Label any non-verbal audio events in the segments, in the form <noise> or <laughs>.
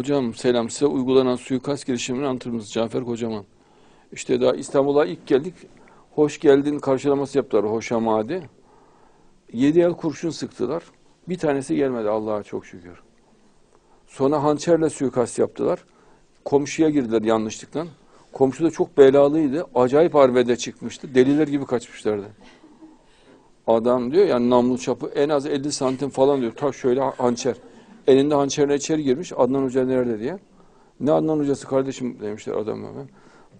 Hocam selam size uygulanan suikast girişimini anlatırınız Cafer Kocaman. İşte daha İstanbul'a ilk geldik. Hoş geldin karşılaması yaptılar Hoşamadi. Yedi el kurşun sıktılar. Bir tanesi gelmedi Allah'a çok şükür. Sonra hançerle suikast yaptılar. Komşuya girdiler yanlışlıkla. Komşu da çok belalıydı. Acayip arbede çıkmıştı. Deliler gibi kaçmışlardı. Adam diyor yani namlu çapı en az 50 santim falan diyor. Ta şöyle hançer. Elinde hançerle içeri girmiş. Adnan Hoca nerede diye. Ne Adnan Hocası kardeşim demişler adam hemen.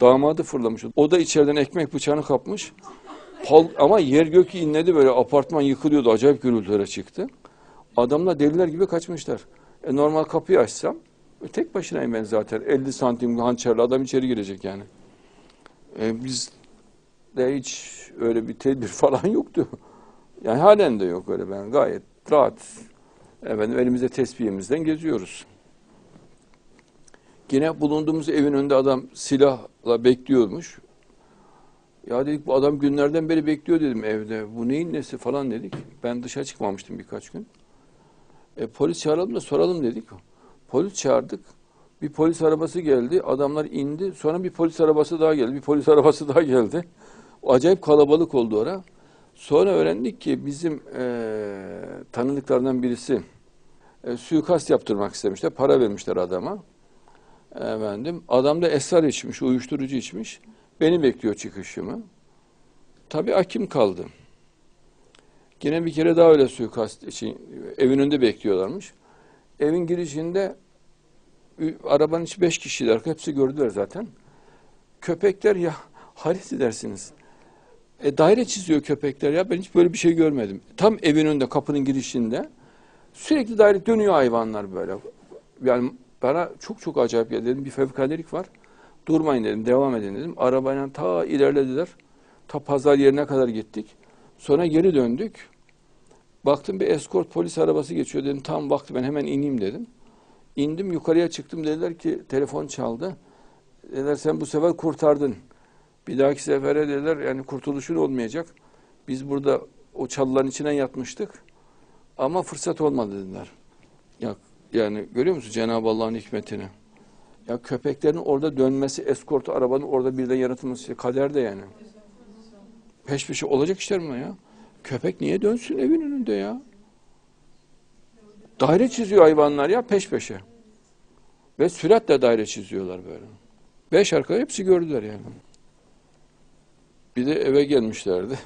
Damadı fırlamış. O da içeriden ekmek bıçağını kapmış. Pal, ama yer gök inledi böyle apartman yıkılıyordu. Acayip gürültülere çıktı. Adamlar deliler gibi kaçmışlar. E, normal kapıyı açsam e, tek başınayım ben zaten. 50 santim hançerle adam içeri girecek yani. E, biz de hiç öyle bir tedbir <laughs> falan yoktu. Yani halen de yok öyle ben gayet rahat. Efendim elimizde tesbihimizden geziyoruz. Yine bulunduğumuz evin önünde adam silahla bekliyormuş. Ya dedik bu adam günlerden beri bekliyor dedim evde. Bu neyin nesi falan dedik. Ben dışarı çıkmamıştım birkaç gün. E, polis çağıralım da soralım dedik. Polis çağırdık. Bir polis arabası geldi. Adamlar indi. Sonra bir polis arabası daha geldi. Bir polis <laughs> arabası daha geldi. Acayip kalabalık oldu ora. Sonra öğrendik ki bizim e, tanıdıklarından birisi e, suikast yaptırmak istemişler. Para vermişler adama. Efendim, adam da esrar içmiş, uyuşturucu içmiş. Beni bekliyor çıkışımı. Tabii akim kaldı. Yine bir kere daha öyle suikast için evin önünde bekliyorlarmış. Evin girişinde arabanın içi beş kişiler. Hepsi gördüler zaten. Köpekler ya haret edersiniz. E, daire çiziyor köpekler ya. Ben hiç böyle bir şey görmedim. Tam evin önünde kapının girişinde sürekli daire dönüyor hayvanlar böyle. Yani bana çok çok acayip geldi. Dedim bir fevkaladelik var. Durmayın dedim. Devam edin dedim. Arabayla ta ilerlediler. Ta pazar yerine kadar gittik. Sonra geri döndük. Baktım bir eskort polis arabası geçiyor dedim. Tam vakti ben hemen ineyim dedim. İndim yukarıya çıktım dediler ki telefon çaldı. Dediler sen bu sefer kurtardın. Bir dahaki sefere dediler yani kurtuluşun olmayacak. Biz burada o çalıların içine yatmıştık. Ama fırsat olmadı dediler. Ya, yani görüyor musun Cenab-ı Allah'ın hikmetini? Ya köpeklerin orada dönmesi, eskortu arabanın orada birden yaratılması kader de yani. Peş peşe olacak işler mi ya? Köpek niye dönsün evin önünde ya? Daire çiziyor hayvanlar ya peş peşe. Ve süratle daire çiziyorlar böyle. Beş arka hepsi gördüler yani. Bir de eve gelmişlerdi.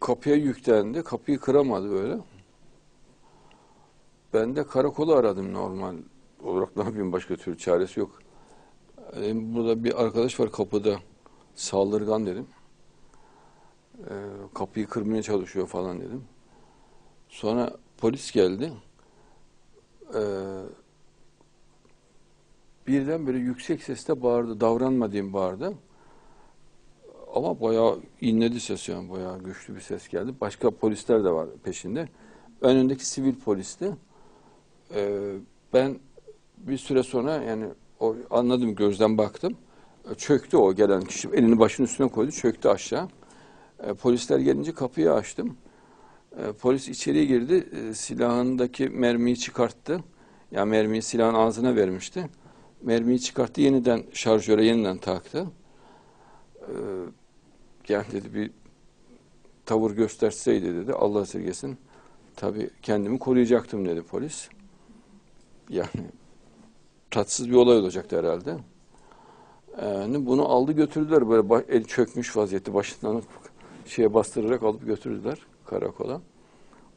Kapıya yüklendi. Kapıyı kıramadı böyle. Ben de karakolu aradım normal olarak. Ne yapayım başka türlü çaresi yok. Dedim, burada bir arkadaş var kapıda. Saldırgan dedim. Ee, kapıyı kırmaya çalışıyor falan dedim. Sonra polis geldi. Ee, birden böyle yüksek sesle bağırdı. Davranma diyeyim bağırdı. Ama bayağı inledi ses yani. Bayağı güçlü bir ses geldi. Başka polisler de var peşinde. Önündeki sivil polisti. Ee, ben bir süre sonra yani o anladım gözden baktım. E, Çöktü o gelen kişi. Elini başının üstüne koydu. Çöktü aşağı. E, polisler gelince kapıyı açtım. E, polis içeriye girdi. E, silahındaki mermiyi çıkarttı. Yani mermiyi silahın ağzına vermişti. Mermiyi çıkarttı. Yeniden şarjöre yeniden taktı. E, yani dedi bir tavır gösterseydi dedi. Allah esirgesin. Tabii kendimi koruyacaktım dedi polis. Yani tatsız bir olay olacaktı herhalde. Yani bunu aldı götürdüler böyle el çökmüş vaziyette başından şeye bastırarak alıp götürdüler karakola.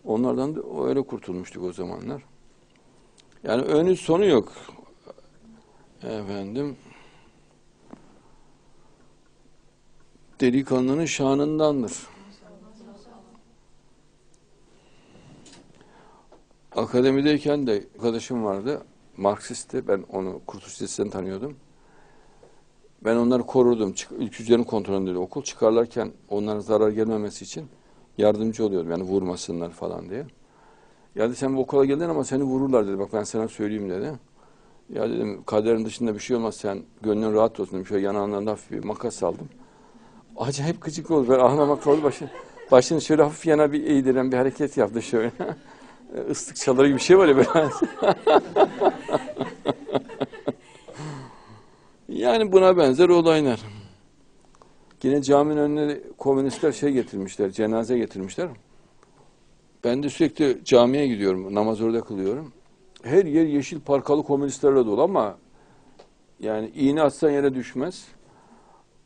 Onlardan da öyle kurtulmuştuk o zamanlar. Yani önü sonu yok. Efendim delikanlının şanındandır. Akademideyken de arkadaşım vardı. Marksistti. Ben onu Kurtuluş Lisesi'nden tanıyordum. Ben onları korurdum. Çık, ülkücülerin kontrolünde okul çıkarlarken onlara zarar gelmemesi için yardımcı oluyordum. Yani vurmasınlar falan diye. Ya dedi sen bu okula geldin ama seni vururlar dedi. Bak ben sana söyleyeyim dedi. Ya dedim kaderin dışında bir şey olmaz sen gönlün rahat olsun. Şöyle yanağından hafif bir makas aldım. Acayip gıcık oldu. Ben ağlamakta oldu. Başı, başını şöyle hafif yana bir eğdiren bir hareket yaptı şöyle. <laughs> ıslık çalar gibi bir şey var ya böyle. <laughs> yani buna benzer olaylar. Yine caminin önüne komünistler şey getirmişler, cenaze getirmişler. Ben de sürekli camiye gidiyorum, namaz orada kılıyorum. Her yer yeşil parkalı komünistlerle dolu ama yani iğne atsan yere düşmez.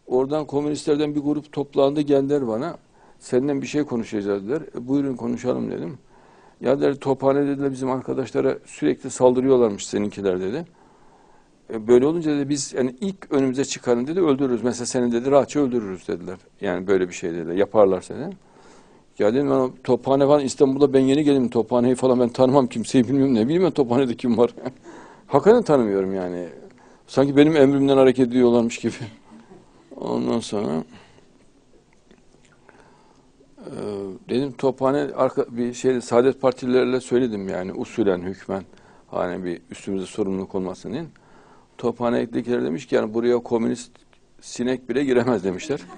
Oradan komünistlerden bir grup toplandı geldiler bana. Senden bir şey konuşacağız dediler. E, buyurun konuşalım dedim. Ya dediler tophane dediler bizim arkadaşlara sürekli saldırıyorlarmış seninkiler dedi. E, böyle olunca dedi biz yani ilk önümüze çıkanı dedi öldürürüz. Mesela seni dedi rahatça öldürürüz dediler. Yani böyle bir şey dediler. Yaparlarsa dedi. Ya dedim ben tophane falan İstanbul'da ben yeni geldim tophaneyi falan ben tanımam kimseyi bilmiyorum ne bileyim ben tophanede kim var. <laughs> Hakikaten tanımıyorum yani. Sanki benim emrimden hareket ediyorlarmış gibi. Ondan sonra e, dedim tophane arka, bir şey Saadet Partililerle söyledim yani usulen hükmen hani bir üstümüze sorumluluk olmasın diye. Tophanedekiler demiş ki yani buraya komünist sinek bile giremez demişler. <laughs>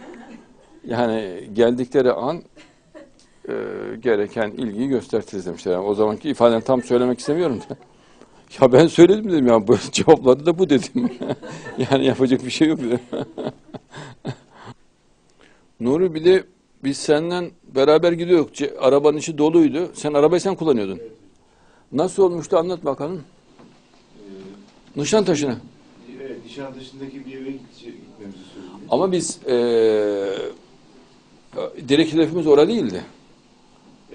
Yani geldikleri an e, gereken ilgiyi gösteririz demişler. Yani o zamanki ifaden tam söylemek istemiyorum da. <laughs> Ya ben söyledim dedim ya bu <laughs> cevapladı da bu dedim. <laughs> yani yapacak bir şey yok dedim. Nuri bir de biz senden beraber gidiyorduk. Arabanın içi doluydu. Sen arabayı sen kullanıyordun. Nasıl olmuştu anlat bakalım. Nişantaşı'na. Evet, Nişantaşı'ndaki bir eve gitmemizi söyledi. Ama biz eee direkt hedefimiz orada değildi.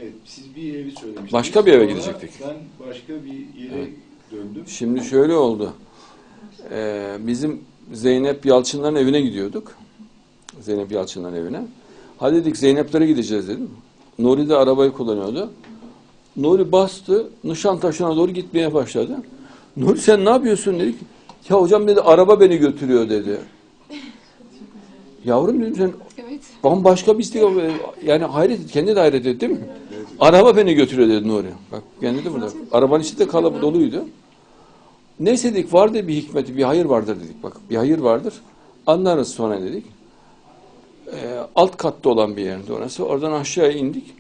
Evet, siz bir evi söylemiştiniz. Başka bir eve Sonra gidecektik. Ben başka bir yere Evet. döndüm. Şimdi şöyle oldu. Eee, bizim Zeynep Yalçınların evine gidiyorduk. Zeynep Yalçınların evine. Hadi dedik Zeynep'lere gideceğiz dedim. Nuri de arabayı kullanıyordu. Nuri bastı, Nişantaşı'na doğru gitmeye başladı. Nuri sen ne yapıyorsun dedik. Ya hocam dedi araba beni götürüyor dedi. Yavrum dedim sen Evet. bambaşka bir istikam. Yani hayret, kendi de hayret etti değil mi? Araba beni götürüyor dedi Nuri. Bak kendi de burada. Arabanın içi de kalabalık doluydu. Neyse dedik vardır bir hikmeti, bir hayır vardır dedik. Bak bir hayır vardır. Anlarız sonra dedik. Ee, alt katta olan bir yerdi orası. Oradan aşağıya indik.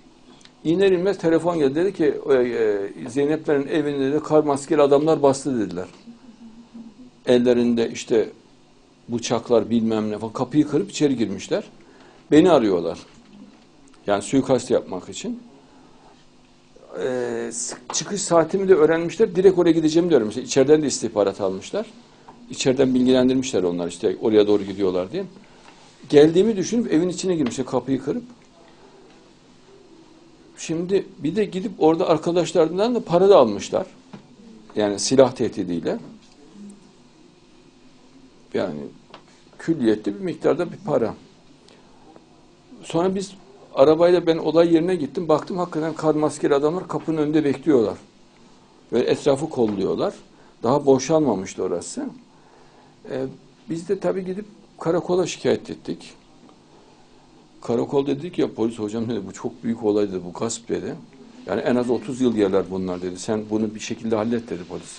İner inmez telefon geldi. Dedi ki e, Zeyneplerin evinde de kar maskeli adamlar bastı dediler. Ellerinde işte bıçaklar bilmem ne falan kapıyı kırıp içeri girmişler. Beni arıyorlar. Yani suikast yapmak için. Sık- çıkış saatimi de öğrenmişler. Direkt oraya gideceğimi de öğrenmişler. İçeriden de istihbarat almışlar. İçeriden bilgilendirmişler onlar işte oraya doğru gidiyorlar diye. Geldiğimi düşünüp evin içine girmişler kapıyı kırıp. Şimdi bir de gidip orada arkadaşlarından da para da almışlar. Yani silah tehdidiyle. Yani külliyetli bir miktarda bir para. Sonra biz arabayla ben olay yerine gittim. Baktım hakikaten kar maskeli adamlar kapının önünde bekliyorlar. Ve etrafı kolluyorlar. Daha boşalmamıştı orası. Ee, biz de tabii gidip karakola şikayet ettik. Karakol dedik ya polis hocam dedi bu çok büyük olay dedi bu gasp dedi. Yani en az 30 yıl yerler bunlar dedi. Sen bunu bir şekilde hallet dedi polis.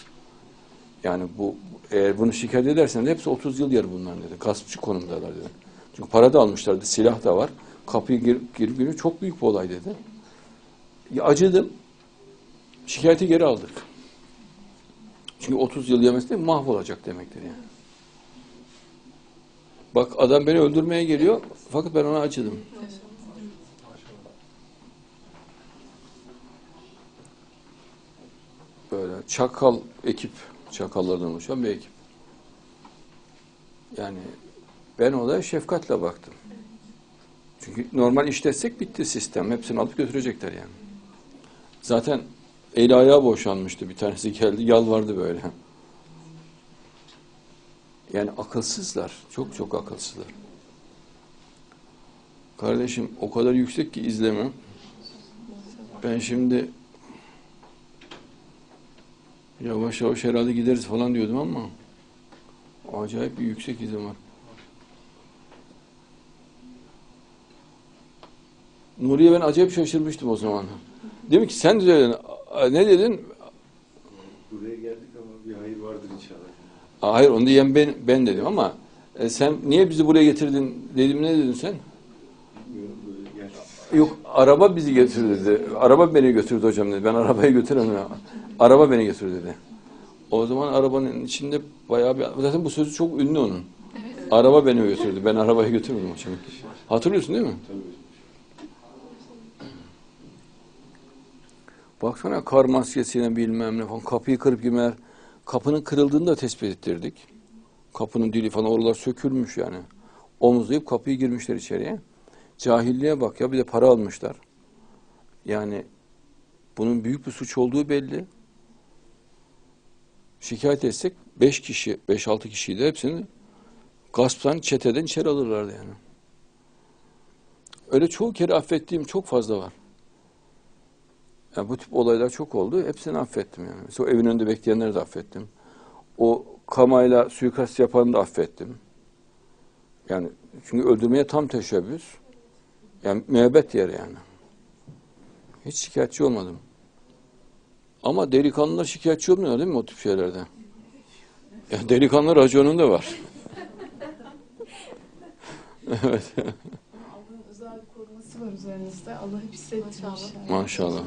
Yani bu eğer bunu şikayet edersen de hepsi 30 yıl yer bunlar dedi. Gaspçı konumdalar dedi. Çünkü para da almışlardı, silah da var. Kapıyı girip girip giriyor. Çok büyük bir olay dedi. Ya acıdım. Şikayeti geri aldık. Çünkü 30 yıl yemesi mahvolacak demektir yani. Bak adam beni öldürmeye geliyor fakat ben ona acıdım. Böyle çakal ekip, çakallardan oluşan bir ekip. Yani ben olaya şefkatle baktım. Çünkü normal işletsek bitti sistem. Hepsini alıp götürecekler yani. Zaten eli ayağı boşanmıştı. Bir tanesi geldi yalvardı böyle. Yani akılsızlar. Çok çok akılsızlar. Kardeşim o kadar yüksek ki izlemem. Ben şimdi yavaş yavaş herhalde gideriz falan diyordum ama acayip bir yüksek izim var. Nuriye ben acayip şaşırmıştım o zaman. Dedim ki sen de dedin, ne dedin? Buraya geldik ama bir hayır vardır inşallah. Hayır onu diyen ben, ben dedim ama e, sen niye bizi buraya getirdin dedim ne dedin sen? Yok araba bizi götürdü dedi. Araba beni götürdü hocam dedi. Ben arabayı götüremiyorum. Araba beni götürdü dedi. O zaman arabanın içinde bayağı bir... Zaten bu sözü çok ünlü onun. Araba beni götürdü. Ben arabayı götürmedim hocam. Hatırlıyorsun değil mi? Tabii. Baksana kar maskesiyle bilmem ne falan. Kapıyı kırıp girmeler. Kapının kırıldığını da tespit ettirdik. Kapının dili falan oralar sökülmüş yani. Omuzlayıp kapıyı girmişler içeriye. Cahilliğe bak ya bir de para almışlar. Yani bunun büyük bir suç olduğu belli. Şikayet etsek beş kişi, beş altı kişiydi hepsini gasptan, çeteden içeri alırlardı yani. Öyle çoğu kere affettiğim çok fazla var. Yani bu tip olaylar çok oldu. Hepsini affettim yani. Mesela o evin önünde bekleyenleri de affettim. O kamayla suikast yapanı da affettim. Yani çünkü öldürmeye tam teşebbüs. Yani müebbet yer yani. Hiç şikayetçi olmadım. Ama delikanlılar şikayetçi olmuyor değil mi o tip şeylerde? Ya delikanlı raconunda var. <laughs> evet. Allah'ın özel koruması var üzerinizde. Allah hep hissettirmiş. yani. Maşallah.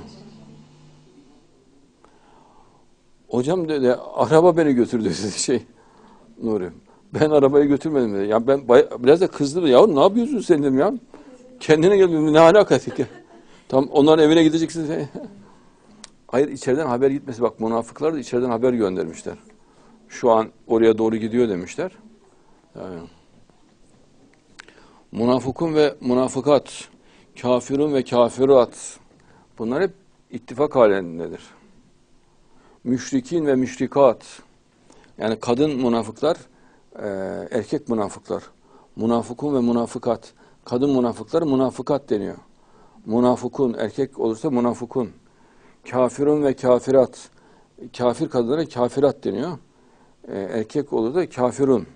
Hocam dedi araba beni götürdü dedi <laughs> şey Nuri. Ben arabayı götürmedim dedi. Ya ben biraz da kızdım. Ya ne yapıyorsun sen dedim ya. Kendine gel. Ne alaka dedi. Tam onların evine gideceksin. <laughs> Hayır içeriden haber gitmesi. Bak münafıklar da içeriden haber göndermişler. Şu an oraya doğru gidiyor demişler. Yani. Münafıkun ve münafıkat, kafirun ve kafirat. Bunlar hep ittifak halindedir. Müşrikin ve müşrikat. Yani kadın münafıklar, e, erkek münafıklar. Münafıkun ve münafıkat. Kadın münafıklar münafıkat deniyor. Münafıkun, erkek olursa münafıkun. Kafirun ve kafirat. Kafir kadınlara kafirat deniyor. E, erkek olur da kafirun.